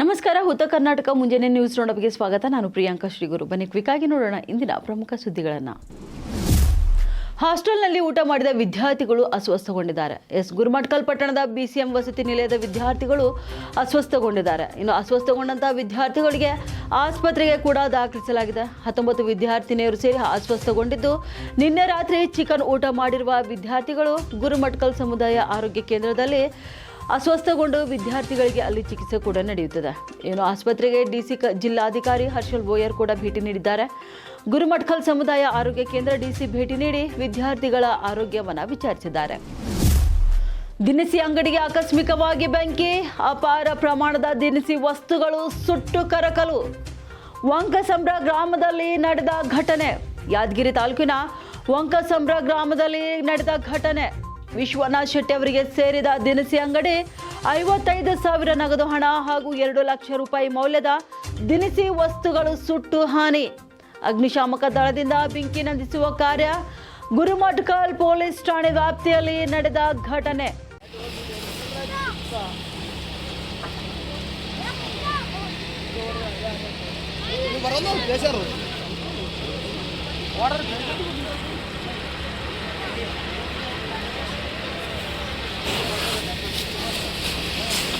ನಮಸ್ಕಾರ, ಉತ್ತರ ಕರ್ನಾಟಕ, ಮುಂಜಾನೆ ನ್ಯೂಸ್ ನೋಡೋಕ್ಕೆ ಸ್ವಾಗತ. ನಾನು ಪ್ರಿಯಾಂಕಾ ಶ್ರೀಗುರು. ಬನ್ನಿ ಆಗಿ ನೋಡೋಣ ಇಂದಿನ ಪ್ರಮುಖ ಸುದ್ದಿಗಳನ್ನು. ಹಾಸ್ಟೆಲ್ನಲ್ಲಿ ಊಟ ಮಾಡಿದ ವಿದ್ಯಾರ್ಥಿಗಳು ಅಸ್ವಸ್ಥಗೊಂಡಿದ್ದಾರೆ. ಎಸ್ ಗುರುಮಟ್ಕಲ್ ಪಟ್ಟಣದ ಬಿಸಿಎಂ ವಸತಿ ನಿಲಯದ ವಿದ್ಯಾರ್ಥಿಗಳು ಅಸ್ವಸ್ಥಗೊಂಡಿದ್ದಾರೆ. ಇನ್ನು ಅಸ್ವಸ್ಥಗೊಂಡಂತಹ ವಿದ್ಯಾರ್ಥಿಗಳಿಗೆ ಆಸ್ಪತ್ರೆಗೆ ಕೂಡ ದಾಖಲಿಸಲಾಗಿದೆ. ಹತ್ತೊಂಬತ್ತು ವಿದ್ಯಾರ್ಥಿನಿಯರು ಸೇರಿ ಅಸ್ವಸ್ಥಗೊಂಡಿದ್ದು, ನಿನ್ನೆ ರಾತ್ರಿ ಚಿಕನ್ ಊಟ ಮಾಡಿರುವ ವಿದ್ಯಾರ್ಥಿಗಳು ಗುರುಮಟ್ಕಲ್ ಸಮುದಾಯ ಆರೋಗ್ಯ ಕೇಂದ್ರದಲ್ಲಿ ಅಸ್ವಸ್ಥಗೊಂಡು ವಿದ್ಯಾರ್ಥಿಗಳಿಗೆ ಅಲ್ಲಿ ಚಿಕಿತ್ಸೆ ಕೂಡ ನಡೆಯುತ್ತದೆ. ಏನು ಆಸ್ಪತ್ರೆಗೆ ಡಿಸಿ ಜಿಲ್ಲಾಧಿಕಾರಿ ಹರ್ಷಲ್ ಬೋಯರ್ ಕೂಡ ಭೇಟಿ ನೀಡಿದ್ದಾರೆ. ಗುರುಮಠಕಲ್ ಸಮುದಾಯ ಆರೋಗ್ಯ ಕೇಂದ್ರ ಡಿಸಿ ಭೇಟಿ ನೀಡಿ ವಿದ್ಯಾರ್ಥಿಗಳ ಆರೋಗ್ಯವನ್ನು ವಿಚಾರಿಸಿದ್ದಾರೆ. ದಿನಸಿ ಅಂಗಡಿಗೆ ಆಕಸ್ಮಿಕವಾಗಿ ಬೆಂಕಿ, ಅಪಾರ ಪ್ರಮಾಣದ ದಿನಸಿ ವಸ್ತುಗಳು ಸುಟ್ಟು ಕರಕಲು. ವಂಕಸಂಬ್ರ ಗ್ರಾಮದಲ್ಲಿ ನಡೆದ ಘಟನೆ. ಯಾದಗಿರಿ ತಾಲೂಕಿನ ವಂಕಸಂಬ್ರ ಗ್ರಾಮದಲ್ಲಿ ನಡೆದ ಘಟನೆ. ವಿಶ್ವನಾಥ್ ಶೆಟ್ಟಿ ಅವರಿಗೆ ಸೇರಿದ ದಿನಸಿ ಅಂಗಡಿ ಐವತ್ತೈದು ಸಾವಿರ ನಗದು ಹಣ ಹಾಗೂ ಎರಡು ಲಕ್ಷ ರೂಪಾಯಿ ಮೌಲ್ಯದ ದಿನಸಿ ವಸ್ತುಗಳು ಸುಟ್ಟು ಹಾನಿ. ಅಗ್ನಿಶಾಮಕ ದಳದಿಂದ ಬೆಂಕಿ ನಂದಿಸುವ ಕಾರ್ಯ. ಗುರುಮಠಕಲ್ ಪೊಲೀಸ್ ಠಾಣೆ ವ್ಯಾಪ್ತಿಯಲ್ಲಿ ನಡೆದ ಘಟನೆ.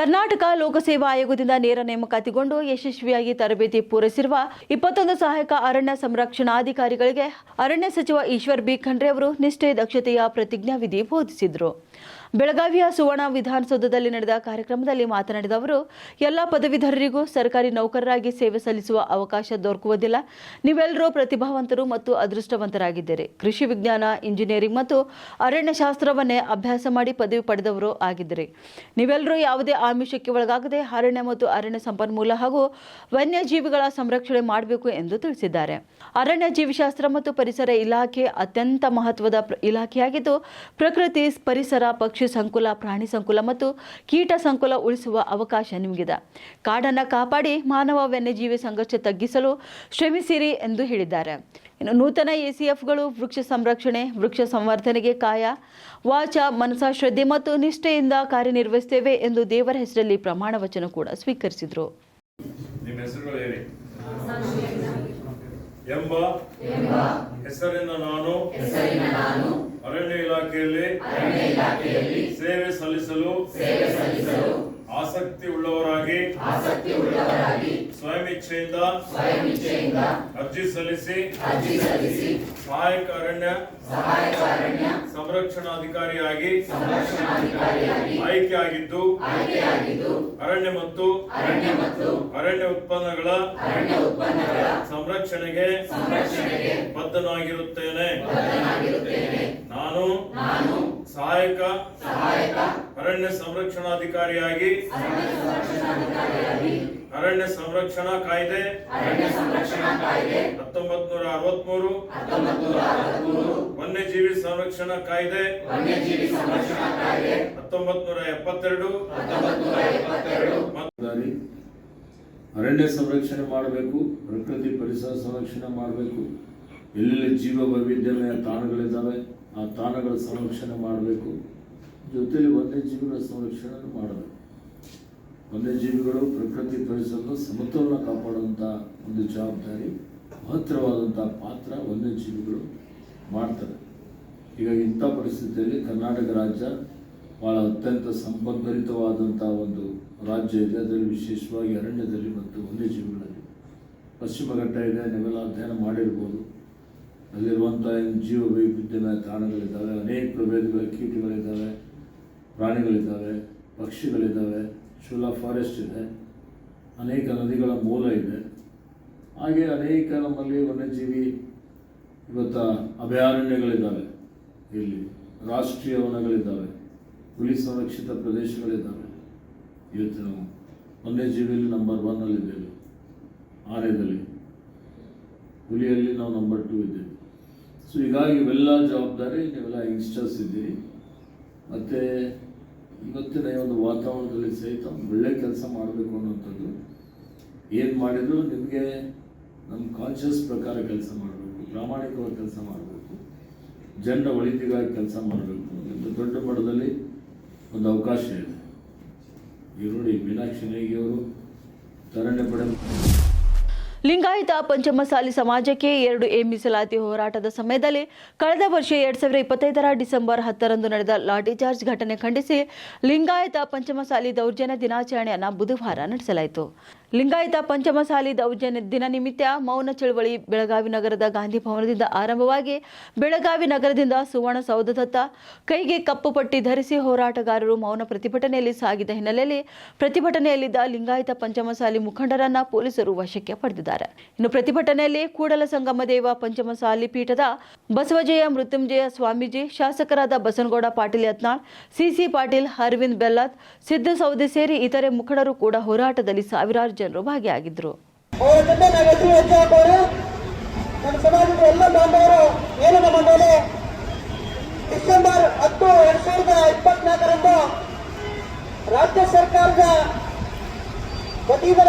ಕರ್ನಾಟಕ ಲೋಕಸೇವಾ ಆಯೋಗದಿಂದ ನೇರ ನೇಮಕಾತಿಗೊಂಡು ಯಶಸ್ವಿಯಾಗಿ ತರಬೇತಿ ಪೂರೈಸಿರುವ ಇಪ್ಪತ್ತೊಂದು ಸಹಾಯಕ ಅರಣ್ಯ ಸಂರಕ್ಷಣಾಧಿಕಾರಿಗಳಿಗೆ ಅರಣ್ಯ ಸಚಿವ ಈಶ್ವರ್ ಬಿ ಖಂಡ್ರೆ ಅವರು ನಿಷ್ಠೆ, ದಕ್ಷತೆಯ ಪ್ರತಿಜ್ಞಾವಿಧಿ ಬೋಧಿಸಿದರು. ಬೆಳಗಾವಿಯ ಸುವರ್ಣ ವಿಧಾನಸೌಧದಲ್ಲಿ ನಡೆದ ಕಾರ್ಯಕ್ರಮದಲ್ಲಿ ಮಾತನಾಡಿದ ಅವರು, ಎಲ್ಲ ಪದವೀಧರರಿಗೂ ಸರ್ಕಾರಿ ನೌಕರರಾಗಿ ಸೇವೆ ಸಲ್ಲಿಸುವ ಅವಕಾಶ ದೊರಕುವುದಿಲ್ಲ. ನೀವೆಲ್ಲರೂ ಪ್ರತಿಭಾವಂತರು ಮತ್ತು ಅದೃಷ್ಟವಂತರಾಗಿದ್ದೀರಿ. ಕೃಷಿ ವಿಜ್ಞಾನ, ಇಂಜಿನಿಯರಿಂಗ್ ಮತ್ತು ಅರಣ್ಯಶಾಸ್ತ್ರವನ್ನೇ ಅಭ್ಯಾಸ ಮಾಡಿ ಪದವಿ ಪಡೆದವರು ಆಗಿದ್ದೀರಿ. ನೀವೆಲ್ಲರೂ ಯಾವುದೇ ಆಮಿಷಕ್ಕೆ ಒಳಗಾಗದೆ ಅರಣ್ಯ ಮತ್ತು ಅರಣ್ಯ ಸಂಪನ್ಮೂಲ ಹಾಗೂ ವನ್ಯಜೀವಿಗಳ ಸಂರಕ್ಷಣೆ ಮಾಡಬೇಕು ಎಂದು ತಿಳಿಸಿದ್ದಾರೆ. ಅರಣ್ಯ ಜೀವಿಶಾಸ್ತ್ರ ಮತ್ತು ಪರಿಸರ ಇಲಾಖೆ ಅತ್ಯಂತ ಮಹತ್ವದ ಇಲಾಖೆಯಾಗಿದ್ದು, ಪ್ರಕೃತಿ, ಪರಿಸರ, ಪಕ್ಷಿ ಸಂಕುಲ ಪ್ರಾಣಿ ಸಂಕುಲ ಮತ್ತು ಕೀಟ ಸಂಕುಲ ಉಳಿಸುವ ಅವಕಾಶ ನಿಮಗಿದೆ. ಕಾಡನ್ನು ಕಾಪಾಡಿ ಮಾನವ ವನ್ಯಜೀವಿ ಸಂಘರ್ಷ ತಗ್ಗಿಸಲು ಶ್ರಮಿಸಿರಿ ಎಂದು ಹೇಳಿದ್ದಾರೆ. ಇನ್ನು ನೂತನ ಎಸಿಎಫ್ಗಳು ವೃಕ್ಷ ಸಂರಕ್ಷಣೆ ವೃಕ್ಷ ಸಂವರ್ಧನೆಗೆ ಕಾಯ ವಾಚ ಮನಸ ಶ್ರದ್ಧೆ ಮತ್ತು ನಿಷ್ಠೆಯಿಂದ ಕಾರ್ಯನಿರ್ವಹಿಸುತ್ತೇವೆ ಎಂದು ದೇವರ ಹೆಸರಲ್ಲಿ ಪ್ರಮಾಣ ವಚನ ಕೂಡ ಸ್ವೀಕರಿಸಿದರು. ನಿಮ್ಮ ಹೆಸರುಗಳು ಹೇಳಿ. ಎಂಬ ಹೆಸರಿನ ನಾನು ಅರಣ್ಯ ಇಲಾಖೆಯಲ್ಲಿ ಸೇವೆ ಸಲ್ಲಿಸಲು ಆಸಕ್ತಿ ಉಳ್ಳವರಾಗಿ ಸ್ವಯಂ ಇಚ್ಛೆಯಿಂದ ಅರ್ಜಿ ಸಲ್ಲಿಸಿ ಸಹಾಯಕ ಅರಣ್ಯ ಸಂರಕ್ಷಣಾಧಿಕಾರಿಯಾಗಿ ಆಯ್ಕೆ ಆಗಿದ್ದು ಅರಣ್ಯ ಮತ್ತು ಅರಣ್ಯ ಉತ್ಪನ್ನಗಳ ಸಂರಕ್ಷಣೆಗೆ ಬದ್ಧನಾಗಿರುತ್ತೇನೆ. ನಾನು ಸಹಾಯಕ ಅರಣ್ಯ ಸಂರಕ್ಷಣಾಧಿಕಾರಿಯಾಗಿ ಅರಣ್ಯ ಸಂರಕ್ಷಣಾ ಕಾಯ್ದೆ ಹತ್ತೊಂಬತ್ ನೂರ ಅರವತ್ಮೂರು ವನ್ಯಜೀವಿ ಸಂರಕ್ಷಣಾ ಕಾಯ್ದೆ. ಹತ್ತೊಂಬತ್ ನೂರ ಎಪ್ಪತ್ತೆರಡು. ದಾರಿ ಅರಣ್ಯ ಸಂರಕ್ಷಣೆ ಮಾಡಬೇಕು ಪ್ರಕೃತಿ ಪರಿಸರ ಸಂರಕ್ಷಣೆ ಮಾಡಬೇಕು. ಎಲ್ಲೆಲ್ಲಿ ಜೀವ ವೈವಿಧ್ಯಮಯ ತಾಣಗಳಿದ್ದಾವೆ ಆ ತಾಣಗಳ ಸಂರಕ್ಷಣೆ ಮಾಡಬೇಕು. ಜೊತೆಯಲ್ಲಿ ವನ್ಯಜೀವಿಗಳ ಸಂರಕ್ಷಣೆ ಮಾಡಬೇಕು. ವನ್ಯಜೀವಿಗಳು ಪ್ರಕೃತಿ ಪರಿಸರದ ಸಮತೋಲನ ಕಾಪಾಡುವಂಥ ಒಂದು ಜವಾಬ್ದಾರಿ. ಮಹತ್ತರವಾದಂಥ ಪಾತ್ರ ವನ್ಯಜೀವಿಗಳು ಮಾಡ್ತಾರೆ ಈಗ ಇಂಥ ಪರಿಸ್ಥಿತಿಯಲ್ಲಿ ಕರ್ನಾಟಕ ರಾಜ್ಯ ಭಾಳ ಅತ್ಯಂತ ಸಂಪದ್ಭರಿತವಾದಂಥ ಒಂದು ರಾಜ್ಯ ಇದೆ. ಅದರಲ್ಲಿ ವಿಶೇಷವಾಗಿ ಅರಣ್ಯದಲ್ಲಿ ಮತ್ತು ವನ್ಯಜೀವಿಗಳಲ್ಲಿ ಪಶ್ಚಿಮ ಘಟ್ಟ ಇದೆ, ನೀವೆಲ್ಲ ಅಧ್ಯಯನ ಮಾಡಿರ್ಬೋದು. ಅಲ್ಲಿರುವಂಥ ಏನು ಜೀವ ವೈವಿಧ್ಯಮಯ ತಾಣಗಳಿದ್ದಾವೆ, ಅನೇಕ ಪ್ರಭೇದಗಳ ಕೀಟಗಳಿದ್ದಾವೆ, ಪ್ರಾಣಿಗಳಿದ್ದಾವೆ, ಪಕ್ಷಿಗಳಿದ್ದಾವೆ, ಶುಲಾ ಫಾರೆಸ್ಟ್ ಇದೆ, ಅನೇಕ ನದಿಗಳ ಮೂಲ ಇದೆ. ಹಾಗೆ ಅನೇಕ ನಮ್ಮಲ್ಲಿ ವನ್ಯಜೀವಿ ಇವತ್ತು ಅಭಯಾರಣ್ಯಗಳಿದ್ದಾವೆ. ಇಲ್ಲಿ ರಾಷ್ಟ್ರೀಯ ವನಗಳಿದ್ದಾವೆ, ಹುಲಿ ಸಂರಕ್ಷಿತ ಪ್ರದೇಶಗಳಿದ್ದಾವೆ. ಇವತ್ತು ನಾವು ವನ್ಯಜೀವಿಯಲ್ಲಿ ನಂಬರ್ ಒನ್ನಲ್ಲಿದ್ದೇವೆ ಆನೆಯಲ್ಲಿ ಹುಲಿಯಲ್ಲಿ ನಾವು ನಂಬರ್ ಟೂ ಇದ್ದೇವೆ. ಸೊ ಹೀಗಾಗಿ ಇವೆಲ್ಲ ಜವಾಬ್ದಾರಿ, ನೀವೆಲ್ಲ ಯಂಗ್ಸ್ಟರ್ಸ್ ಇದ್ದೀರಿ. ಮತ್ತು ಇವತ್ತಿನ ಈ ಒಂದು ವಾತಾವರಣದಲ್ಲಿ ಸಹಿತ ಒಳ್ಳೆ ಕೆಲಸ ಮಾಡಬೇಕು ಅನ್ನೋಂಥದ್ದು ಏನು ಮಾಡಿದ್ರು ನಿಮಗೆ ನಮ್ಮ ಕಾನ್ಷಿಯಸ್ ಪ್ರಕಾರ ಕೆಲಸ ಮಾಡಬೇಕು, ಪ್ರಾಮಾಣಿಕವಾಗಿ ಕೆಲಸ ಮಾಡಬೇಕು, ಜನರ ಒಳಿತಿಗಾಗಿ ಕೆಲಸ ಮಾಡಬೇಕು ಎಂದು ದೊಡ್ಡ ಮಟ್ಟದಲ್ಲಿ ಒಂದು ಅವಕಾಶ ಇದೆ. ಈಗ ನೋಡಿ ಮೀನಾಕ್ಷಿ ನೇಗಿಯವರು ತರಣೆ ಪಡೆ ಲಿಂಗಾಯತ ಪಂಚಮಸಾಲಿ ಸಮಾಜಕ್ಕೆ ಎರಡು ಎ ಮೀಸಲಾತಿ ಹೋರಾಟದ ಸಮಯದಲ್ಲಿ ಕಳೆದ ವರ್ಷ ಎರಡ್ ಸಾವಿರದ ಇಪ್ಪತ್ತೈದರ ಡಿಸೆಂಬರ್ ಹತ್ತರಂದು ನಡೆದ ಲಾಠಿ ಚಾರ್ಜ್ ಘಟನೆ ಖಂಡಿಸಿ ಲಿಂಗಾಯತ ಪಂಚಮಸಾಲಿ ದೌರ್ಜನ್ಯ ದಿನಾಚರಣೆಯನ್ನು ಬುಧವಾರ ನಡೆಸಲಾಯಿತು. ಲಿಂಗಾಯತ ಪಂಚಮಸಾಲಿ ದೌರ್ಜನ್ಯ ದಿನ ನಿಮಿತ್ತ ಮೌನ ಚಳವಳಿ ಬೆಳಗಾವಿ ನಗರದ ಗಾಂಧಿ ಭವನದಿಂದ ಆರಂಭವಾಗಿ ಬೆಳಗಾವಿ ನಗರದಿಂದ ಸುವರ್ಣಸೌಧದತ್ತ ಕೈಗೆ ಕಪ್ಪು ಪಟ್ಟಿ ಧರಿಸಿ ಹೋರಾಟಗಾರರು ಮೌನ ಪ್ರತಿಭಟನೆಯಲ್ಲಿ ಸಾಗಿದ ಹಿನ್ನೆಲೆಯಲ್ಲಿ ಪ್ರತಿಭಟನೆಯಲ್ಲಿದ್ದ ಲಿಂಗಾಯತ ಪಂಚಮಸಾಲಿ ಮುಖಂಡರನ್ನ ಪೊಲೀಸರು ವಶಕ್ಕೆ ಪಡೆದಿದ್ದಾರೆ. ಇನ್ನು ಪ್ರತಿಭಟನೆಯಲ್ಲಿ ಕೂಡಲ ಸಂಗಮದೇವ ಪಂಚಮಸಾಲಿ ಪೀಠದ ಬಸವಜಯ ಮೃತ್ಯುಂಜಯ ಸ್ವಾಮೀಜಿ, ಶಾಸಕರಾದ ಬಸನಗೌಡ ಪಾಟೀಲ್ ಯತ್ನಾಳ್ ಸಿಸಿ ಪಾಟೀಲ್ ಅರವಿಂದ್ ಬೆಲ್ಲತ್, ಸಿದ್ದ ಸೌದೆ ಸೇರಿ ಇತರೆ ಮುಖಂಡರು ಕೂಡ ಹೋರಾಟದಲ್ಲಿ ಸಾವಿರಾರು ಜನರು ಭಾಗಿಯಾಗಿದ್ದರು ಡಿಸೆಂಬರ್ ಹತ್ತು ಎರಡ್ ಸಾವಿರದ ಇಪ್ಪತ್ನಾಲ್ಕರಂದು ರಾಜ್ಯ ಸರ್ಕಾರದ ವತಿಗಳ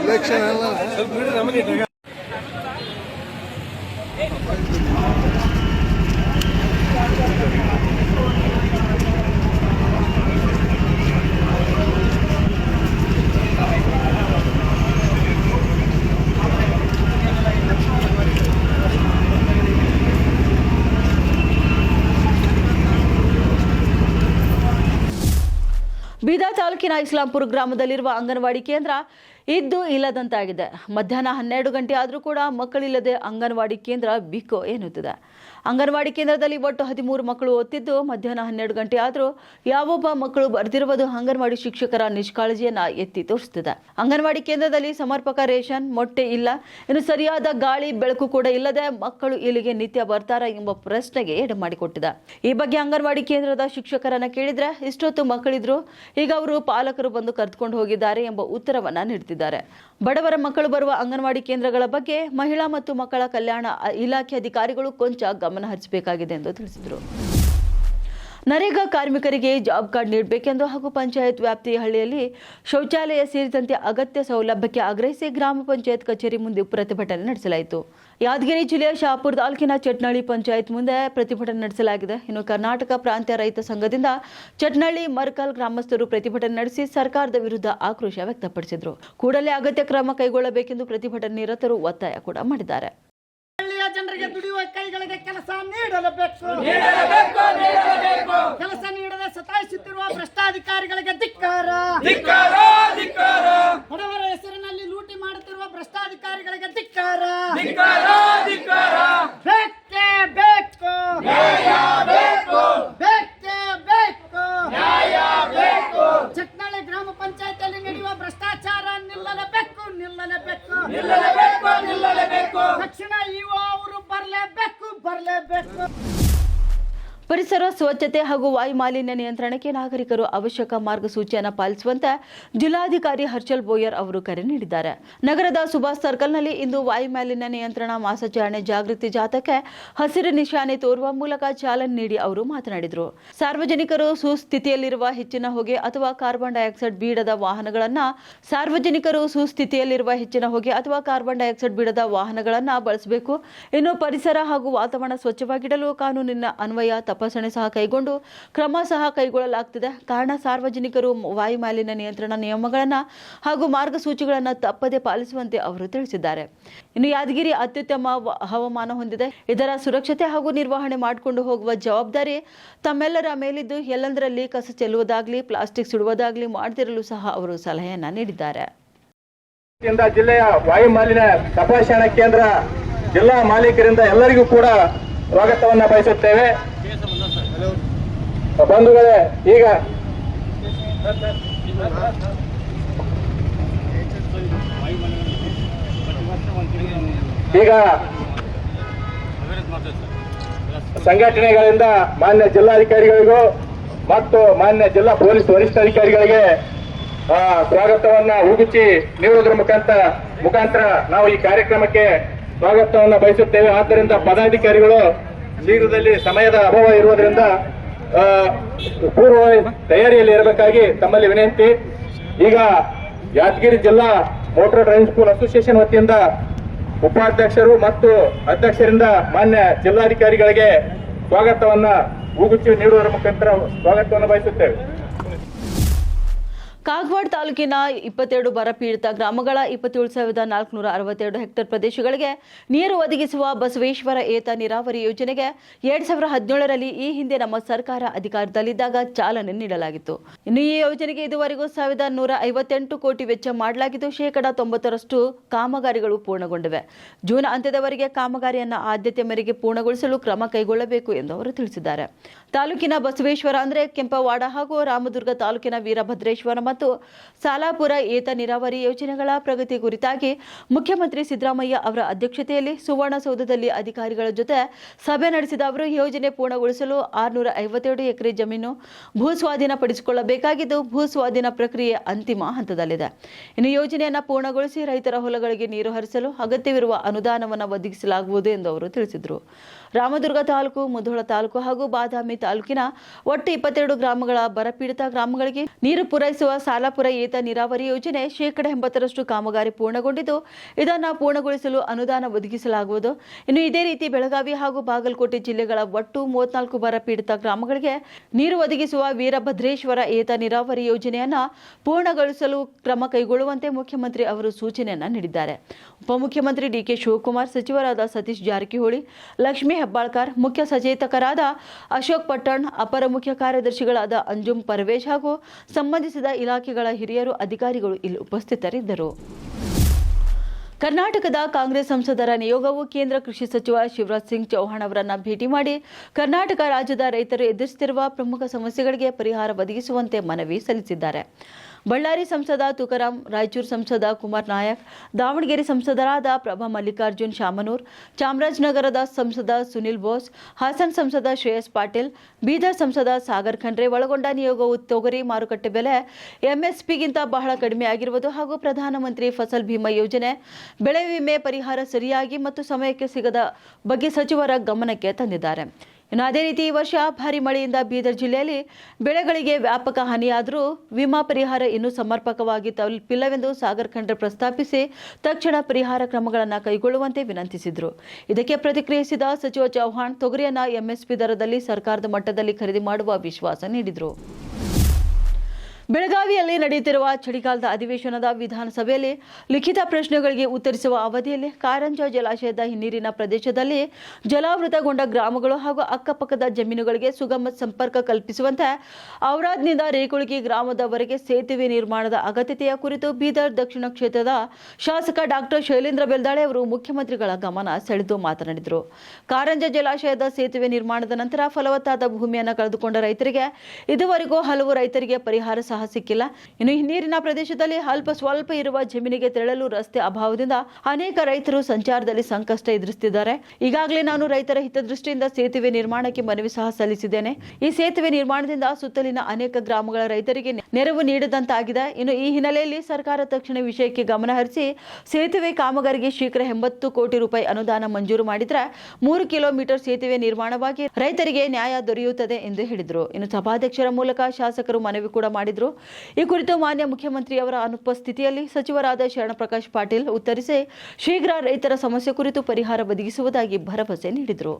ಇಲೆಕ್ಷನ್ ಎಲ್ಲ ಬೀದರ್ ತಾಲೂಕಿನ ಇಸ್ಲಾಂಪುರ ಗ್ರಾಮದಲ್ಲಿರುವ ಅಂಗನವಾಡಿ ಕೇಂದ್ರ ಇದ್ದು ಇಲ್ಲದಂತಾಗಿದೆ. ಮಧ್ಯಾಹ್ನ ಹನ್ನೆರಡು ಗಂಟೆ ಆದರೂ ಕೂಡ ಮಕ್ಕಳಿಲ್ಲದೆ ಅಂಗನವಾಡಿ ಕೇಂದ್ರ ಬಿಕೋ ಎನ್ನುತ್ತಿದೆ. ಅಂಗನವಾಡಿ ಕೇಂದ್ರದಲ್ಲಿ ಒಟ್ಟು ಹದಿಮೂರು ಮಕ್ಕಳು ಓದ್ತಿದ್ದು, ಮಧ್ಯಾಹ್ನ ಹನ್ನೆರಡು ಗಂಟೆ ಆದರೂ ಯಾವೊಬ್ಬ ಮಕ್ಕಳು ಬರೆದಿರುವುದು ಅಂಗನವಾಡಿ ಶಿಕ್ಷಕರ ನಿಷ್ಕಾಳಜಿಯನ್ನು ಎತ್ತಿ ತೋರಿಸುತ್ತಿದೆ. ಅಂಗನವಾಡಿ ಕೇಂದ್ರದಲ್ಲಿ ಸಮರ್ಪಕ ರೇಷನ್, ಮೊಟ್ಟೆ ಇಲ್ಲ. ಇನ್ನು ಸರಿಯಾದ ಗಾಳಿ, ಬೆಳಕು ಕೂಡ ಇಲ್ಲದೆ ಮಕ್ಕಳು ಇಲ್ಲಿಗೆ ನಿತ್ಯ ಬರ್ತಾರಾ ಎಂಬ ಪ್ರಶ್ನೆಗೆ ಎಡೆ ಮಾಡಿಕೊಟ್ಟಿದೆ. ಈ ಬಗ್ಗೆ ಅಂಗನವಾಡಿ ಕೇಂದ್ರದ ಶಿಕ್ಷಕರನ್ನ ಕೇಳಿದ್ರೆ ಇಷ್ಟೊತ್ತು ಮಕ್ಕಳಿದ್ರು, ಈಗ ಅವರು ಪಾಲಕರು ಬಂದು ಕರೆದುಕೊಂಡು ಹೋಗಿದ್ದಾರೆ ಎಂಬ ಉತ್ತರವನ್ನ ನೀಡುತ್ತಿದ್ದಾರೆ ಬಡವರ ಮಕ್ಕಳು ಬರುವ ಅಂಗನವಾಡಿ ಕೇಂದ್ರಗಳ ಬಗ್ಗೆ ಮಹಿಳಾ ಮತ್ತು ಮಕ್ಕಳ ಕಲ್ಯಾಣ ಇಲಾಖೆ ಅಧಿಕಾರಿಗಳು ಕೊಂಚ ಗಮನ ಹರಿಸಬೇಕಾಗಿದೆ ಎಂದು ತಿಳಿಸಿದರು. ನರೇಗಾ ಕಾರ್ಮಿಕರಿಗೆ ಜಾಬ್ ಕಾರ್ಡ್ ನೀಡಬೇಕೆಂದು ಹಾಗೂ ಪಂಚಾಯತ್ ವ್ಯಾಪ್ತಿಯ ಹಳ್ಳಿಯಲ್ಲಿ ಶೌಚಾಲಯ ಸೇರಿದಂತೆ ಅಗತ್ಯ ಸೌಲಭ್ಯಕ್ಕೆ ಆಗ್ರಹಿಸಿ ಗ್ರಾಮ ಪಂಚಾಯತ್ ಕಚೇರಿ ಮುಂದೆ ಪ್ರತಿಭಟನೆ ನಡೆಸಲಾಯಿತು. ಯಾದಗಿರಿ ಜಿಲ್ಲೆಯ ಶಾಪುರ ತಾಲೂಕಿನ ಚಟ್ನಳ್ಳಿ ಪಂಚಾಯತ್ ಮುಂದೆ ಪ್ರತಿಭಟನೆ ನಡೆಸಲಾಗಿದೆ. ಇನ್ನು ಕರ್ನಾಟಕ ಪ್ರಾಂತ್ಯ ರೈತ ಸಂಘದಿಂದ ಚಟ್ನಳ್ಳಿ ಮರ್ಕಲ್ ಗ್ರಾಮಸ್ಥರು ಪ್ರತಿಭಟನೆ ನಡೆಸಿ ಸರ್ಕಾರದ ವಿರುದ್ಧ ಆಕ್ರೋಶ ವ್ಯಕ್ತಪಡಿಸಿದರು. ಕೂಡಲೇ ಅಗತ್ಯ ಕ್ರಮ ಕೈಗೊಳ್ಳಬೇಕೆಂದು ಪ್ರತಿಭಟನೆ ನಿರತರು ಒತ್ತಾಯ ಕೂಡ ಮಾಡಿದ್ದಾರೆ. ಜನರಿಗೆ ದುಡಿಯುವ ಕೈಗಳಿಗೆ ಕೆಲಸ ನೀಡಲೇಬೇಕು. ಕೆಲಸ ನೀಡದೆ ಸತಾಯಿಸುತ್ತಿರುವ ಭ್ರಷ್ಟಾಧಿಕಾರಿಗಳಿಗೆ ಧಿಕ್ಕಾರ. ಬಡವರ ಹೆಸರಿನಲ್ಲಿ ಲೂಟಿ ಮಾಡುತ್ತಿರುವ ಭ್ರಷ್ಟಾಧಿಕಾರಿಗಳಿಗೆ ಧಿಕ್ಕಾರ ಬೇಕೇ ಬೇಕು ಬೇಕೇ ಬೇಕು ಚಟ್ನಳ್ಳಿ ಗ್ರಾಮ ಪಂಚಾಯತಿಯಲ್ಲಿ ನಡೆಯುವ ಭ್ರಷ್ಟಾಚಾರ ನಿಲ್ಲಲೇಬೇಕು ನಿಲ್ಲಲೇಬೇಕು ತಕ್ಷಣ ಇವ ಅವರು ಬರಲೇಬೇಕು ಬರಲೇಬೇಕು ಪರಿಸರ ಸ್ವಚ್ಛತೆ ಹಾಗೂ ವಾಯು ಮಾಲಿನ್ಯ ನಿಯಂತ್ರಣಕ್ಕೆ ನಾಗರಿಕರು ಅವಶ್ಯಕ ಮಾರ್ಗಸೂಚಿಯನ್ನು ಪಾಲಿಸುವಂತೆ ಜಿಲ್ಲಾಧಿಕಾರಿ ಹರ್ಷಲ್ ಬೋಯರ್ ಅವರು ಕರೆ ನೀಡಿದ್ದಾರೆ. ನಗರದ ಸುಭಾಷ್ ಸರ್ಕಲ್ನಲ್ಲಿ ಇಂದು ವಾಯು ಮಾಲಿನ್ಯ ನಿಯಂತ್ರಣ ಮಾಸಾಚರಣೆ ಜಾಗೃತಿ ಜಾಥಾಕ್ಕೆ ಹಸಿರು ನಿಶಾನೆ ತೋರುವ ಮೂಲಕ ಚಾಲನೆ ನೀಡಿ ಅವರು ಮಾತನಾಡಿದರು. ಸಾರ್ವಜನಿಕರು ಸುಸ್ಥಿತಿಯಲ್ಲಿರುವ ಹೆಚ್ಚಿನ ಹೊಗೆ ಅಥವಾ ಕಾರ್ಬನ್ ಡೈಆಕ್ಸೈಡ್ ಬೀಡದ ವಾಹನಗಳನ್ನು ಸಾರ್ವಜನಿಕರು ಸುಸ್ಥಿತಿಯಲ್ಲಿರುವ ಹೆಚ್ಚಿನ ಹೊಗೆ ಅಥವಾ ಕಾರ್ಬನ್ ಡೈಆಕ್ಸೈಡ್ ಬೀಡದ ವಾಹನಗಳನ್ನು ಬಳಸಬೇಕು. ಇನ್ನು ಪರಿಸರ ಹಾಗೂ ವಾತಾವರಣ ಸ್ವಚ್ಛವಾಗಿಡಲು ಕಾನೂನಿನ ಅನ್ವಯ, ತಪಾಸಣೆ ಸಹ ಕೈಗೊಂಡು ಕ್ರಮ ಸಹ ಕೈಗೊಳ್ಳಲಾಗ್ತಿದೆ. ಕಾರಣ ಸಾರ್ವಜನಿಕರು ವಾಯು ಮಾಲಿನ್ಯ ನಿಯಂತ್ರಣ ನಿಯಮಗಳನ್ನು ಹಾಗೂ ಮಾರ್ಗಸೂಚಿಗಳನ್ನು ತಪ್ಪದೆ ಪಾಲಿಸುವಂತೆ ಅವರು ತಿಳಿಸಿದ್ದಾರೆ. ಇನ್ನು ಯಾದಗಿರಿ ಅತ್ಯುತ್ತಮ ಹವಾಮಾನ ಹೊಂದಿದೆ. ಇದರ ಸುರಕ್ಷತೆ ಹಾಗೂ ನಿರ್ವಹಣೆ ಮಾಡಿಕೊಂಡು ಹೋಗುವ ಜವಾಬ್ದಾರಿ ತಮ್ಮೆಲ್ಲರ ಮೇಲಿದ್ದು ಎಲ್ಲೆಂದರಲ್ಲಿ ಕಸ ಚೆಲ್ಲುವುದಾಗ್ಲಿ, ಪ್ಲಾಸ್ಟಿಕ್ ಸುಡುವುದಾಗಲಿ ಮಾಡದಿರಲು ಸಹ ಅವರು ಸಲಹೆಯನ್ನ ನೀಡಿದ್ದಾರೆ. ಜಿಲ್ಲೆಯ ವಾಯು ಮಾಲಿನ್ಯ ತಪಾಸಣಾ ಕೇಂದ್ರ ಜಿಲ್ಲಾ ಮಾಲೀಕರಿಂದ ಎಲ್ಲರಿಗೂ ಕೂಡ ಸ್ವಾಗತವನ್ನ ಬಯಸುತ್ತೇವೆ. ಬಂಧುಗಳೇ, ಈಗ. ಈಗ ಸಂಘಟನೆಗಳಿಂದ ಮಾನ್ಯ ಜಿಲ್ಲಾಧಿಕಾರಿಗಳಿಗೂ ಮತ್ತು ಮಾನ್ಯ ಜಿಲ್ಲಾ ಪೊಲೀಸ್ ವರಿಷ್ಠಾಧಿಕಾರಿಗಳಿಗೆ ಸ್ವಾಗತವನ್ನ ಉಗುಚಿ ನೀಡುವುದರ ಮುಖಾಂತರ ಮುಖಾಂತರ ನಾವು ಈ ಕಾರ್ಯಕ್ರಮಕ್ಕೆ ಸ್ವಾಗತವನ್ನ ಬಯಸುತ್ತೇವೆ. ಆದ್ದರಿಂದ ಪದಾಧಿಕಾರಿಗಳು ಶೀಘ್ರದಲ್ಲಿ ಸಮಯದ ಅಭಾವ ಇರುವುದರಿಂದ ಪೂರ್ವ ತಯಾರಿಯಲ್ಲಿ ಇರಬೇಕಾಗಿ ತಮ್ಮಲ್ಲಿ ವಿನಂತಿ. ಈಗ ಯಾದಗಿರಿ ಜಿಲ್ಲಾ ಮೋಟಾರ್ ಡ್ರೈವಿಂಗ್ ಸ್ಕೂಲ್ ಅಸೋಸಿಯೇಷನ್ ವತಿಯಿಂದ ಉಪಾಧ್ಯಕ್ಷರು ಮತ್ತು ಅಧ್ಯಕ್ಷರಿಂದ ಮಾನ್ಯ ಜಿಲ್ಲಾಧಿಕಾರಿಗಳಿಗೆ ಸ್ವಾಗತವನ್ನ ಹೂಗುಚ್ಚು ನೀಡುವುದರ ಮುಖಾಂತರ ಸ್ವಾಗತವನ್ನು ಬಯಸುತ್ತೇವೆ. ಕಾಗವಾಡ ತಾಲೂಕಿನ ಇಪ್ಪತ್ತೆರಡು ಬರಪೀಡಿತ ಗ್ರಾಮಗಳ ಇಪ್ಪತ್ತೇಳು ಸಾವಿರದ ನಾಲ್ಕುನೂರ ಅರವತ್ತೆರಡು ಹೆಕ್ಟೇರ್ ಪ್ರದೇಶಗಳಿಗೆ ನೀರು ಒದಗಿಸುವ ಬಸವೇಶ್ವರ ಏತ ನೀರಾವರಿ ಯೋಜನೆಗೆ ಎರಡ್ ಸಾವಿರದ ಹದಿನೇಳರಲ್ಲಿ ಈ ಹಿಂದೆ ನಮ್ಮ ಸರ್ಕಾರ ಅಧಿಕಾರದಲ್ಲಿದ್ದಾಗ ಚಾಲನೆ ನೀಡಲಾಗಿತ್ತು. ಇನ್ನು ಈ ಯೋಜನೆಗೆ ಇದುವರೆಗೂ ಸಾವಿರದ ನೂರ ಐವತ್ತೆಂಟು ಕೋಟಿ ವೆಚ್ಚ ಮಾಡಲಾಗಿದ್ದು, ಶೇಕಡಾ ತೊಂಬತ್ತರಷ್ಟು ಕಾಮಗಾರಿಗಳು ಪೂರ್ಣಗೊಂಡಿವೆ. ಜೂನ್ ಅಂತ್ಯದವರೆಗೆ ಕಾಮಗಾರಿಯನ್ನು ಆದ್ಯತೆ ಮೇರೆಗೆ ಪೂರ್ಣಗೊಳಿಸಲು ಕ್ರಮ ಕೈಗೊಳ್ಳಬೇಕು ಎಂದು ಅವರು ತಿಳಿಸಿದ್ದಾರೆ. ತಾಲೂಕಿನ ಬಸವೇಶ್ವರ ಅಂದರೆ ಕೆಂಪವಾಡ ಹಾಗೂ ರಾಮದುರ್ಗ ತಾಲೂಕಿನ ವೀರಭದ್ರೇಶ್ವರ ಮತ್ತು ಸಾಲಾಪುರ ಏತ ನೀರಾವರಿ ಯೋಜನೆಗಳ ಪ್ರಗತಿ ಕುರಿತಾಗಿ ಮುಖ್ಯಮಂತ್ರಿ ಸಿದ್ದರಾಮಯ್ಯ ಅವರ ಅಧ್ಯಕ್ಷತೆಯಲ್ಲಿ ಸುವರ್ಣಸೌಧದಲ್ಲಿ ಅಧಿಕಾರಿಗಳ ಜೊತೆ ಸಭೆ ನಡೆಸಿದ ಅವರು, ಯೋಜನೆ ಪೂರ್ಣಗೊಳಿಸಲು ಆರುನೂರ ಐವತ್ತೆರಡು ಎಕರೆ ಜಮೀನು ಭೂ ಸ್ವಾಧೀನಪಡಿಸಿಕೊಳ್ಳಬೇಕಾಗಿದ್ದು ಭೂ ಸ್ವಾಧೀನ ಪ್ರಕ್ರಿಯೆ ಅಂತಿಮ ಹಂತದಲ್ಲಿದೆ. ಇನ್ನು ಯೋಜನೆಯನ್ನು ಪೂರ್ಣಗೊಳಿಸಿ ರೈತರ ಹೊಲಗಳಿಗೆ ನೀರು ಹರಿಸಲು ಅಗತ್ಯವಿರುವ ಅನುದಾನವನ್ನು ಒದಗಿಸಲಾಗುವುದು ಎಂದು ಅವರು ತಿಳಿಸಿದರು. ರಾಮದುರ್ಗ ತಾಲೂಕು, ಮುಧೋಳ ತಾಲೂಕು ಹಾಗೂ ಬಾದಾಮಿ ತಾಲೂಕಿನ ಒಟ್ಟು ಇಪ್ಪತ್ತೆರಡು ಗ್ರಾಮಗಳ ಬರಪೀಡಿತ ಗ್ರಾಮಗಳಿಗೆ ನೀರು ಪೂರೈಸುವ ಸಾಲಾಪುರ ಏತ ನೀರಾವರಿ ಯೋಜನೆ ಶೇಕಡ ಎಂಬತ್ತರಷ್ಟು ಕಾಮಗಾರಿ ಪೂರ್ಣಗೊಂಡಿದ್ದು, ಇದನ್ನು ಪೂರ್ಣಗೊಳಿಸಲು ಅನುದಾನ ಒದಗಿಸಲಾಗುವುದು. ಇನ್ನು ಇದೇ ರೀತಿ ಬೆಳಗಾವಿ ಹಾಗೂ ಬಾಗಲಕೋಟೆ ಜಿಲ್ಲೆಗಳ ಒಟ್ಟು ಮೂವತ್ನಾಲ್ಕು ಬರಪೀಡಿತ ಗ್ರಾಮಗಳಿಗೆ ನೀರು ಒದಗಿಸುವ ವೀರಭದ್ರೇಶ್ವರ ಏತ ನೀರಾವರಿ ಯೋಜನೆಯನ್ನು ಪೂರ್ಣಗೊಳಿಸಲು ಕ್ರಮ ಕೈಗೊಳ್ಳುವಂತೆ ಮುಖ್ಯಮಂತ್ರಿ ಅವರು ಸೂಚನೆಯನ್ನು ನೀಡಿದ್ದಾರೆ. ಉಪಮುಖ್ಯಮಂತ್ರಿ ಡಿಕೆ ಶಿವಕುಮಾರ್, ಸಚಿವರಾದ ಸತೀಶ್ ಜಾರಕಿಹೊಳಿ, ಲಕ್ಷ್ಮೀ ಹೆಬ್ಬಾಳ್ಕರ್ ಮುಖ್ಯ ಸಚೇತಕರಾದ ಅಶೋಕ್ ಪಟ್ಟಣ್, ಅಪರ ಮುಖ್ಯ ಕಾರ್ಯದರ್ಶಿಗಳಾದ ಅಂಜುಮ್ ಪರ್ವೇಶ್ ಹಾಗೂ ಸಂಬಂಧಿಸಿದ ಇಲಾಖೆಗಳ ಹಿರಿಯರು, ಅಧಿಕಾರಿಗಳು ಇಲ್ಲಿ ಉಪಸ್ಥಿತರಿದ್ದರು. ಕರ್ನಾಟಕದ ಕಾಂಗ್ರೆಸ್ ಸಂಸದರ ನಿಯೋಗವು ಕೇಂದ್ರ ಕೃಷಿ ಸಚಿವ ಶಿವರಾಜ್ ಸಿಂಗ್ ಚೌಹಾಣ್ ಅವರನ್ನು ಭೇಟಿ ಮಾಡಿ ಕರ್ನಾಟಕ ರಾಜ್ಯದ ರೈತರು ಎದುರಿಸುತ್ತಿರುವ ಪ್ರಮುಖ ಸಮಸ್ಯೆಗಳಿಗೆ ಪರಿಹಾರ ಒದಗಿಸುವಂತೆ ಮನವಿ ಸಲ್ಲಿಸಿದ್ದಾರೆ. ಬಳ್ಳಾರಿ ಸಂಸದ ತುಕಾರಾಂ ರಾಯಚೂರು ಸಂಸದ ಕುಮಾರ್ ನಾಯಕ್, ದಾವಣಗೆರೆ ಸಂಸದರಾದ ಪ್ರಭಾ ಮಲ್ಲಿಕಾರ್ಜುನ್ ಶಾಮನೂರ್, ಚಾಮರಾಜನಗರದ ಸಂಸದ ಸುನಿಲ್ ಬೋಸ್, ಹಾಸನ್ ಸಂಸದ ಶ್ರೇಯಸ್ ಪಾಟೀಲ್, ಬೀದರ್ ಸಂಸದ ಸಾಗರ್ ಖಂಡ್ರೆ ಒಳಗೊಂಡ ನಿಯೋಗವು ತೊಗರಿ ಮಾರುಕಟ್ಟೆ ಬೆಲೆ ಎಂಎಸ್ಪಿಗಿಂತ ಬಹಳ ಕಡಿಮೆ ಆಗಿರುವುದು ಹಾಗೂ ಪ್ರಧಾನಮಂತ್ರಿ ಫಸಲ್ ಭೀಮಾ ಯೋಜನೆ ಬೆಳೆ ವಿಮೆ ಪರಿಹಾರ ಸರಿಯಾಗಿ ಮತ್ತು ಸಮಯಕ್ಕೆ ಸಿಗದ ಬಗ್ಗೆ ಸಚಿವರ ಗಮನಕ್ಕೆ ತಂದಿದ್ದಾರೆ. ಇನ್ನು ಅದೇ ರೀತಿ ಈ ವರ್ಷ ಭಾರಿ ಮಳೆಯಿಂದ ಬೀದರ್ ಜಿಲ್ಲೆಯಲ್ಲಿ ಬೆಳೆಗಳಿಗೆ ವ್ಯಾಪಕ ಹಾನಿಯಾದರೂ ವಿಮಾ ಪರಿಹಾರ ಇನ್ನೂ ಸಮರ್ಪಕವಾಗಿ ತಲುಪಿಲ್ಲವೆಂದು ಸಾಗರ್ ಖಂಡ್ರೆ ಪ್ರಸ್ತಾಪಿಸಿ ತಕ್ಷಣ ಪರಿಹಾರ ಕ್ರಮಗಳನ್ನು ಕೈಗೊಳ್ಳುವಂತೆ ವಿನಂತಿಸಿದರು. ಇದಕ್ಕೆ ಪ್ರತಿಕ್ರಿಯಿಸಿದ ಸಚಿವ ಚೌಹಾಣ್ ತೊಗರಿಯನ್ನ ಎಂಎಸ್ಪಿ ದರದಲ್ಲಿ ಸರ್ಕಾರದ ಮಟ್ಟದಲ್ಲಿ ಖರೀದಿ ಮಾಡುವ ವಿಶ್ವಾಸ ನೀಡಿದರು. ಬೆಳಗಾವಿಯಲ್ಲಿ ನಡೆಯುತ್ತಿರುವ ಚಳಿಗಾಲದ ಅಧಿವೇಶನದ ವಿಧಾನಸಭೆಯಲ್ಲಿ ಲಿಖಿತ ಪ್ರಶ್ನೆಗಳಿಗೆ ಉತ್ತರಿಸುವ ಅವಧಿಯಲ್ಲಿ ಕಾರಂಜ ಜಲಾಶಯದ ಹಿನ್ನೀರಿನ ಪ್ರದೇಶದಲ್ಲಿ ಜಲಾವೃತಗೊಂಡ ಗ್ರಾಮಗಳು ಹಾಗೂ ಅಕ್ಕಪಕ್ಕದ ಜಮೀನುಗಳಿಗೆ ಸುಗಮ ಸಂಪರ್ಕ ಕಲ್ಪಿಸುವಂತೆ ಔರಾದ್ನಿಂದ ರೇಕುಳಗಿ ಗ್ರಾಮದವರೆಗೆ ಸೇತುವೆ ನಿರ್ಮಾಣದ ಅಗತ್ಯತೆಯ ಕುರಿತು ಬೀದರ್ ದಕ್ಷಿಣ ಕ್ಷೇತ್ರದ ಶಾಸಕ ಡಾಕ್ಟರ್ ಶೈಲೇಂದ್ರ ಬೆಲ್ದಾಳೆ ಅವರು ಮುಖ್ಯಮಂತ್ರಿಗಳ ಗಮನ ಸೆಳೆದು ಮಾತನಾಡಿದರು. ಕಾರಂಜ ಜಲಾಶಯದ ಸೇತುವೆ ನಿರ್ಮಾಣದ ನಂತರ ಫಲವತ್ತಾದ ಭೂಮಿಯನ್ನು ಕಳೆದುಕೊಂಡ ರೈತರಿಗೆ ಇದುವರೆಗೂ ಹಲವು ರೈತರಿಗೆ ಪರಿಹಾರ ಸಿಕ್ಕಿಲ್ಲ. ಇನ್ನು ನೀರಿನ ಪ್ರದೇಶದಲ್ಲಿ ಅಲ್ಪ ಸ್ವಲ್ಪ ಇರುವ ಜಮೀನಿಗೆ ತೆರಳಲು ರಸ್ತೆ ಅಭಾವದಿಂದ ಅನೇಕ ರೈತರು ಸಂಚಾರದಲ್ಲಿ ಸಂಕಷ್ಟ ಎದುರಿಸುತ್ತಿದ್ದಾರೆ ಈಗಾಗಲೇ ನಾನು ರೈತರ ಹಿತದೃಷ್ಟಿಯಿಂದ ಸೇತುವೆ ನಿರ್ಮಾಣಕ್ಕೆ ಮನವಿ ಸಹ ಸಲ್ಲಿಸಿದ್ದೇನೆ. ಈ ಸೇತುವೆ ನಿರ್ಮಾಣದಿಂದ ಸುತ್ತಲಿನ ಅನೇಕ ಗ್ರಾಮಗಳ ರೈತರಿಗೆ ನೆರವು ನೀಡದಂತಾಗಿದೆ. ಇನ್ನು ಈ ಹಿನ್ನೆಲೆಯಲ್ಲಿ ಸರ್ಕಾರ ತಕ್ಷಣ ವಿಷಯಕ್ಕೆ ಗಮನ ಹರಿಸಿ ಸೇತುವೆ ಕಾಮಗಾರಿಗೆ ಶೀಘ್ರ ಎಂಬತ್ತು ಕೋಟಿ ರೂಪಾಯಿ ಅನುದಾನ ಮಂಜೂರು ಮಾಡಿದರೆ ಮೂರು ಕಿಲೋಮೀಟರ್ ಸೇತುವೆ ನಿರ್ಮಾಣವಾಗಿ ರೈತರಿಗೆ ನ್ಯಾಯ ದೊರೆಯುತ್ತದೆ ಎಂದು ಹೇಳಿದರು. ಇನ್ನು ಸಭಾಧ್ಯಕ್ಷರ ಮೂಲಕ ಶಾಸಕರು ಮನವಿ ಕೂಡ ಮಾಡಿದರು. ಈ ಕುರಿತು ಮಾನ್ಯ ಮುಖ್ಯಮಂತ್ರಿಯವರ ಅನುಪಸ್ಥಿತಿಯಲ್ಲಿ ಸಚಿವರಾದ ಶರಣಪ್ರಕಾಶ್ ಪಾಟೀಲ್ ಉತ್ತರಿಸಿ ಶೀಘ್ರ ರೈತರ ಸಮಸ್ಯೆ ಕುರಿತು ಪರಿಹಾರ ಒದಗಿಸುವುದಾಗಿ ಭರವಸೆ ನೀಡಿದರು.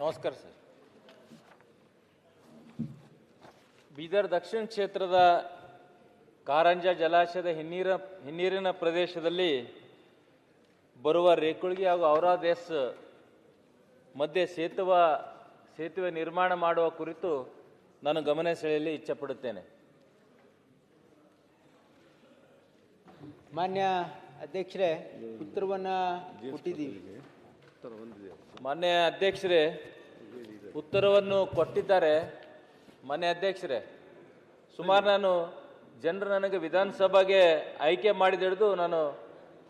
ನಮಸ್ಕಾರ ಸರ್. ಬೀದರ್ ದಕ್ಷಿಣ ಕ್ಷೇತ್ರದ ಕಾರಂಜ ಜಲಾಶಯದ ಹಿನ್ನೀರ ಹಿನ್ನೀರಿನ ಪ್ರದೇಶದಲ್ಲಿ ಬರುವ ರೇಕುಳ್ಗಿ ಹಾಗೂ ಔರಾದೇಶ್ ಮಧ್ಯೆ ಸೇತುವ ಸೇತುವೆ ನಿರ್ಮಾಣ ಮಾಡುವ ಕುರಿತು ನಾನು ಗಮನ ಸೆಳೆಯಲು ಇಚ್ಛೆಪಡುತ್ತೇನೆ. ಮಾನ್ಯ ಅಧ್ಯಕ್ಷರೇ ಉತ್ತರವನ್ನು ಕೊಟ್ಟಿದ್ದೀವಿ. ಮಾನ್ಯ ಅಧ್ಯಕ್ಷರೇ ಉತ್ತರವನ್ನು ಕೊಟ್ಟಿದ್ದಾರೆ. ಮಾನ್ಯ ಅಧ್ಯಕ್ಷರೇ ಸುಮಾರು ನಾನು ಜನರು ನನಗೆ ವಿಧಾನಸಭೆಗೆ ಆಯ್ಕೆ ಮಾಡಿದಿಡಿದು ನಾನು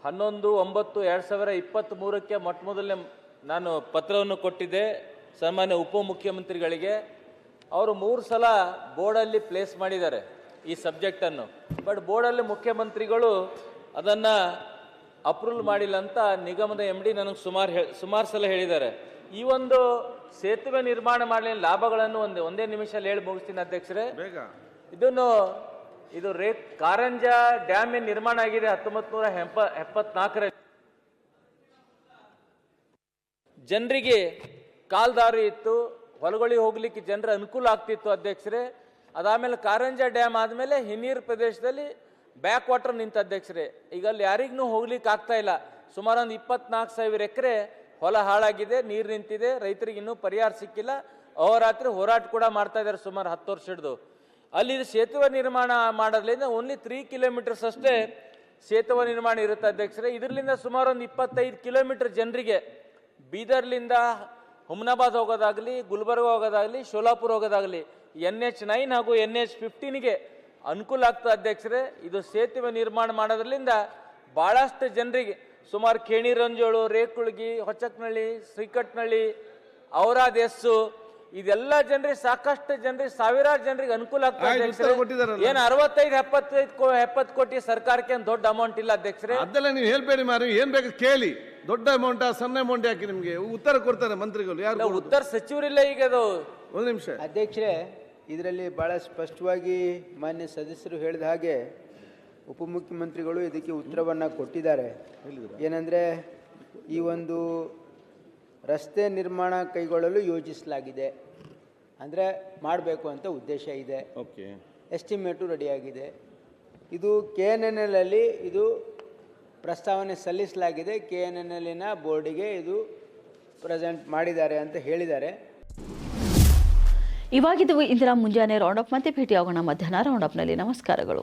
ಹನ್ನೊಂದು ಒಂಬತ್ತು ಎರಡು ಸಾವಿರ ಇಪ್ಪತ್ತ್ಮೂರಕ್ಕೆ ಮೊಟ್ಟ ಮೊದಲನೇ ನಾನು ಪತ್ರವನ್ನು ಕೊಟ್ಟಿದ್ದೆ. ಸಾಮಾನ್ಯ ಉಪಮುಖ್ಯಮಂತ್ರಿಗಳಿಗೆ ಅವರು ಮೂರು ಸಲ ಬೋರ್ಡಲ್ಲಿ ಪ್ಲೇಸ್ ಮಾಡಿದ್ದಾರೆ ಈ ಸಬ್ಜೆಕ್ಟನ್ನು ಬಟ್ ಬೋರ್ಡಲ್ಲಿ ಮುಖ್ಯಮಂತ್ರಿಗಳು ಅದನ್ನು ಅಪ್ರೂವಲ್ ಮಾಡಿಲ್ಲ ಅಂತ ನಿಗಮದ ಎಂ ಡಿ ನನಗೆ ಸುಮಾರು ಹೇ ಸುಮಾರು ಸಲ ಹೇಳಿದ್ದಾರೆ. ಈ ಒಂದು ಸೇತುವೆ ನಿರ್ಮಾಣ ಮಾಡಲಿ ಲಾಭಗಳನ್ನು ಒಂದೇ ಒಂದೇ ನಿಮಿಷದಲ್ಲಿ ಹೇಳಿ ಮುಗಿಸ್ತೀನಿ ಅಧ್ಯಕ್ಷರೇ. ಬೇಗ. ಇದನ್ನು ಇದು ರೇ ಕಾರಂಜ ಡ್ಯಾಮ್ ಏನ್ ನಿರ್ಮಾಣ ಆಗಿದೆ ಹತ್ತೊಂಬತ್ತು ನೂರ ಎಪ್ಪ ಎಪ್ಪತ್ನಾಲ್ಕರಲ್ಲಿ. ಜನರಿಗೆ ಕಾಲ್ದಾರಿ ಇತ್ತು ಹೊಲಗಳಿಗೆ ಹೋಗ್ಲಿಕ್ಕೆ ಜನರ ಅನುಕೂಲ ಆಗ್ತಿತ್ತು ಅಧ್ಯಕ್ಷರೇ. ಅದಾದಮೇಲೆ ಕಾರಂಜ ಡ್ಯಾಮ್ ಆದಮೇಲೆ ಹಿನ್ನೀರು ಪ್ರದೇಶದಲ್ಲಿ ಬ್ಯಾಕ್ ವಾಟರ್ ನಿಂತ ಅಧ್ಯಕ್ಷರೇ. ಈಗ ಅಲ್ಲಿ ಯಾರಿಗೂ ಹೋಗ್ಲಿಕ್ಕೆ ಆಗ್ತಾ ಇಲ್ಲ. ಸುಮಾರು ಒಂದು ಇಪ್ಪತ್ನಾಲ್ಕು ಸಾವಿರ ಎಕರೆ ಹೊಲ ಹಾಳಾಗಿದೆ, ನೀರು ನಿಂತಿದೆ, ರೈತರಿಗೆ ಇನ್ನೂ ಪರಿಹಾರ ಸಿಕ್ಕಿಲ್ಲ. ಅವರಾತ್ರಿ ಹೋರಾಟ ಕೂಡ ಮಾಡ್ತಾ ಇದ್ದಾರೆ ಸುಮಾರು ಹತ್ತು ವರ್ಷ ಹಿಡಿದು ಅಲ್ಲಿ ಸೇತುವೆ ನಿರ್ಮಾಣ ಮಾಡೋದ್ರಿಂದ ಓನ್ಲಿ ತ್ರೀ ಕಿಲೋಮೀಟರ್ಸ್ ಅಷ್ಟೇ ಸೇತುವೆ ನಿರ್ಮಾಣ ಇರುತ್ತೆ ಅಧ್ಯಕ್ಷರೇ. ಇದರಿಂದ ಸುಮಾರು ಒಂದು ಇಪ್ಪತ್ತೈದು ಕಿಲೋಮೀಟರ್ ಜನರಿಗೆ ಬೀದರ್ಲಿಂದ ಹುಮ್ನಾಬಾದ್ ಹೋಗೋದಾಗಲಿ, ಗುಲ್ಬರ್ಗ ಹೋಗೋದಾಗಲಿ, ಶೋಲಾಪುರ ಹೋಗೋದಾಗಲಿ, ಎನ್ ಎಚ್ ನೈನ್ ಹಾಗೂ ಎನ್ ಎಚ್ ಫಿಫ್ಟೀನ್ಗೆ ಅನುಕೂಲ ಆಗ್ತದೆ ಅಧ್ಯಕ್ಷರೇ. ಇದು ಸೇತುವೆ ನಿರ್ಮಾಣ ಮಾಡೋದ್ರಿಂದ ಭಾಳಷ್ಟು ಜನರಿಗೆ ಸುಮಾರು ಕೇಣಿರಂಜೋಳು ರೇಕುಳ್ಗಿ ಹೊಚ್ಚಕ್ನಳ್ಳಿ ಶ್ರೀಕಟ್ನಳ್ಳಿ ಔರಾದೆಸ್ಸು ಇದೆಲ್ಲ ಜನರಿಗೆ ಸಾಕಷ್ಟು ಜನರಿಗೆ ಸಾವಿರಾರು ಜನರಿಗೆ ಅನುಕೂಲ ಅಧ್ಯಕ್ಷರೇ. ಕೊಟ್ಟಿದ್ದಾರಲ್ಲ. ಏನ್ ಅರವತ್ತೈದು ಎಪ್ಪತ್ತೈದು ಕೋ ಎಪ್ಪತ್ತು ಕೋಟಿ ಸರ್ಕಾರಕ್ಕೆ ಏನ್ ದೊಡ್ಡ ಅಮೌಂಟ್ ಇಲ್ಲ ಅಧ್ಯಕ್ಷರೇ? ಅದೆಲ್ಲ ನೀವು ಹೇಳ್ಬೇಡಿ ಮಾರಿ ಏನ್ ಬೇಕು ಕೇಳಿ. ದೊಡ್ಡ ಅಮೌಂಟ್ ಸಣ್ಣ ಅಮೌಂಟ್ ಯಾಕೆ ನಿಮ್ಗೆ? ಉತ್ತರ ಕೊಡ್ತಾರೆ ಮಂತ್ರಿಗಳು ಯಾರು ಉತ್ತರ ಸಚಿವರಿಲ್ಲ ಈಗ ಅದು. ಒಂದು ನಿಮಿಷ. ಅಧ್ಯಕ್ಷರೇ ಇದರಲ್ಲಿ ಬಹಳ ಸ್ಪಷ್ಟವಾಗಿ ಮಾನ್ಯ ಸದಸ್ಯರು ಹೇಳಿದ ಹಾಗೆ ಉಪಮುಖ್ಯಮಂತ್ರಿಗಳು ಇದಕ್ಕೆ ಉತ್ತರವನ್ನು ಕೊಟ್ಟಿದ್ದಾರೆ. ಏನಂದರೆ ಈ ಒಂದು ರಸ್ತೆ ನಿರ್ಮಾಣ ಕೈಗೊಳ್ಳಲು ಯೋಜಿಸಲಾಗಿದೆ. ಅಂದರೆ ಮಾಡಬೇಕು ಅಂತ ಉದ್ದೇಶ ಇದೆ. ಓಕೆ. ಎಸ್ಟಿಮೇಟು ರೆಡಿಯಾಗಿದೆ. ಇದು ಕೆ ಎನ್ ಎನ್ ಎಲ್ ಇದು ಪ್ರಸ್ತಾವನೆ ಸಲ್ಲಿಸಲಾಗಿದೆ. ಕೆ ಎನ್ ಎನ್ ಎಲ್ಲಿನ ಬೋರ್ಡಿಗೆ ಇದು ಪ್ರೆಸೆಂಟ್ ಮಾಡಿದ್ದಾರೆ ಅಂತ ಹೇಳಿದ್ದಾರೆ. ಇವಾಗಿದ್ದು ಇಂದಿರಾ ಮುಂಜಾನೆ ರೌಂಡಪ್ ಮತ್ತೆ ಭೇಟಿಯಾಗೋಣ ಮಧ್ಯಾಹ್ನ ರೌಂಡಪ್ನಲ್ಲಿ ನಮಸ್ಕಾರಗಳು.